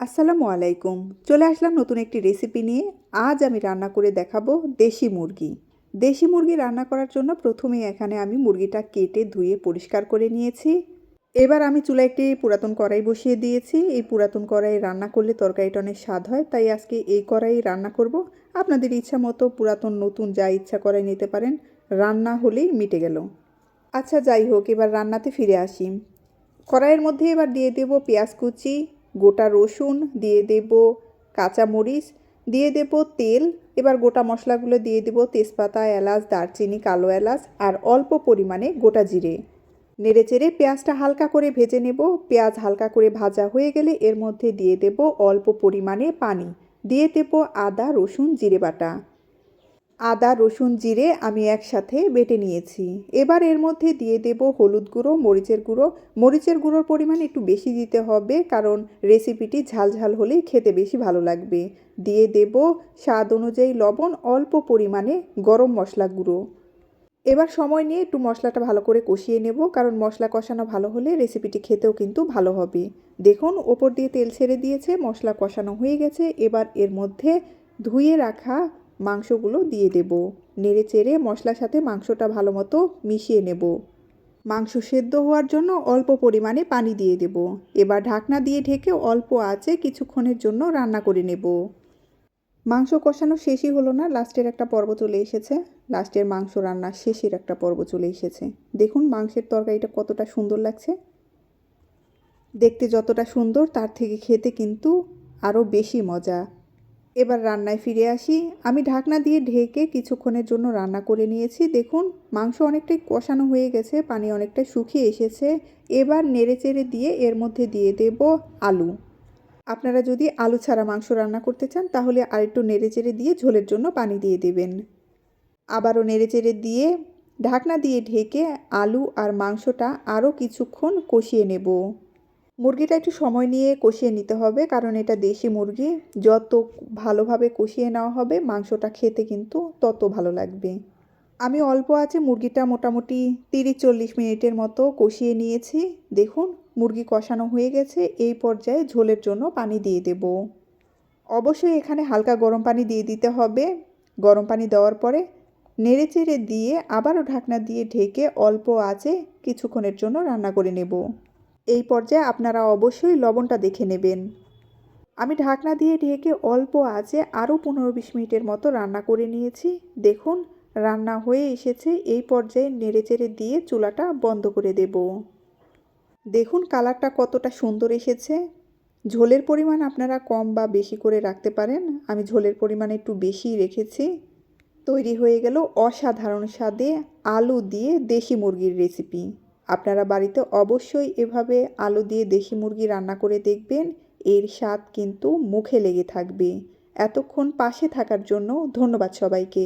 আসসালামু আলাইকুম। চলে আসলাম নতুন একটি রেসিপি নিয়ে। আজ আমি রান্না করে দেখাবো দেশি মুরগি। দেশি মুরগি রান্না করার জন্য প্রথমেই এখানে আমি মুরগিটা কেটে ধুয়ে পরিষ্কার করে নিয়েছি। এবার আমি চুলা একটি পুরাতন কড়াই বসিয়ে দিয়েছি। এই পুরাতন কড়াই রান্না করলে তরকারিটা অনেক স্বাদ হয়, তাই আজকে এই কড়াই রান্না করব। আপনাদের ইচ্ছা মতো পুরাতন, নতুন যা ইচ্ছা করাই নিতে পারেন, রান্না হলেই মিটে গেল। আচ্ছা যাই হোক, এবার রান্নাতে ফিরে আসি। কড়াইয়ের মধ্যে এবার দিয়ে দেব পেঁয়াজ কুচি গোটা রসুন দিয়ে দেব কাঁচামরিচ, দিয়ে দেব তেল, এবার গোটা মশলাগুলো দিয়ে দেব তেজপাতা, এলাচ, দারচিনি, কালো এলাচ আর অল্প পরিমাণে গোটা জিরে। নেড়ে চেড়ে পেঁয়াজটা হালকা করে ভেজে নেব। পেঁয়াজ হালকা করে ভাজা হয়ে গেলে এর মধ্যে দিয়ে দেব অল্প পরিমাণে পানি। দিয়ে দেব আদা, রসুন, জিরে বাটা। আদা, রসুন, জিরে আমি একসাথে বেটে নিয়েছি। এবার এর মধ্যে দিয়ে দেব হলুদ গুঁড়ো, মরিচের গুঁড়ো। মরিচের গুঁড়োর পরিমাণ একটু বেশি দিতে হবে কারণ রেসিপিটি ঝাল ঝাল হলে খেতে বেশি ভালো লাগবে। দিয়ে দেব স্বাদ অনুযায়ী লবণ, অল্প পরিমাণে গরম মশলা গুঁড়ো। এবার সময় নিয়ে একটু মশলাটা ভালো করে কষিয়ে নেব কারণ মশলা কষানো ভালো হলে রেসিপিটি খেতেও কিন্তু ভালো হবে। দেখুন, ওপর দিয়ে তেল ছেড়ে দিয়েছে, মশলা কষানো হয়ে গেছে। এবার এর মধ্যে ধুয়ে রাখা মাংসগুলো দিয়ে দেব। নেড়ে চেড়ে মশলার সাথে মাংসটা ভালো মতো মিশিয়ে নেব। মাংস সেদ্ধ হওয়ার জন্য অল্প পরিমাণে পানি দিয়ে দেব। এবার ঢাকনা দিয়ে ঢেকে অল্প আঁচে কিছুক্ষণের জন্য রান্না করে নেব। মাংস কষানো শেষই হলো না, লাস্টের একটা পর্ব চলে এসেছে। লাস্টের মাংস রান্নার শেষের একটা পর্ব চলে এসেছে। দেখুন মাংসের তরকারিটা কতটা সুন্দর লাগছে। দেখতে যতটা সুন্দর, তার থেকে খেতে কিন্তু আরও বেশি মজা। এবার রান্নায় ফিরে আসি। আমি ঢাকনা দিয়ে ঢেকে কিছুক্ষণের জন্য রান্না করে নিয়েছি। দেখুন, মাংস অনেকটাই কষানো হয়ে গেছে, পানি অনেকটা শুকিয়ে এসেছে। এবার নেড়ে চেড়ে দিয়ে এর মধ্যে দিয়ে দেব আলু। আপনারা যদি আলু ছাড়া মাংস রান্না করতে চান, তাহলে আরেকটু নেড়ে চেড়ে দিয়ে ঝোলের জন্য পানি দিয়ে দেবেন। আবারও নেড়ে চেড়ে দিয়ে ঢাকনা দিয়ে ঢেকে আলু আর মাংসটা আরও কিছুক্ষণ কষিয়ে নেব। মুরগিটা একটু সময় নিয়ে কষিয়ে নিতে হবে, কারণ এটা দেশি মুরগি। যত ভালোভাবে কষিয়ে নেওয়া হবে, মাংসটা খেতে কিন্তু তত ভালো লাগবে। আমি অল্প আছে, মুরগিটা মোটামুটি তিরিশ চল্লিশ মিনিটের মতো কষিয়ে নিয়েছি। দেখুন, মুরগি কষানো হয়ে গেছে, এই পর্যায়ে ঝোলের জন্য পানি দিয়ে দেব। অবশ্যই এখানে হালকা গরম পানি দিয়ে দিতে হবে। গরম পানি দেওয়ার পরে নেড়ে চেড়ে দিয়ে আবারও ঢাকনা দিয়ে ঢেকে অল্প আছে, কিছুক্ষণের জন্য রান্না করে নেব। এই পর্যায়ে আপনারা অবশ্যই লবণটা দেখে নেবেন। আমি ঢাকনা দিয়ে ঢেকে অল্প আঁচে আরও পনেরো বিশ মিনিটের মতো রান্না করে নিয়েছি। দেখুন, রান্না হয়ে এসেছে। এই পর্যায়ে নেড়েচেড়ে দিয়ে চুলাটা বন্ধ করে দেব। দেখুন, কালারটা কতটা সুন্দর এসেছে। ঝোলের পরিমাণ আপনারা কম বা বেশি করে রাখতে পারেন। আমি ঝোলের পরিমাণ একটু বেশি রেখেছি। তৈরি হয়ে গেল অসাধারণ স্বাদে আলু দিয়ে দেশি মুরগির রেসিপি। আপনারা বাড়িতে অবশ্যই এভাবে আলু দিয়ে দেশি মুরগি রান্না করে দেখবেন, এর স্বাদ কিন্তু মুখে লেগে থাকবে। এতক্ষণ পাশে থাকার জন্য ধন্যবাদ সবাইকে।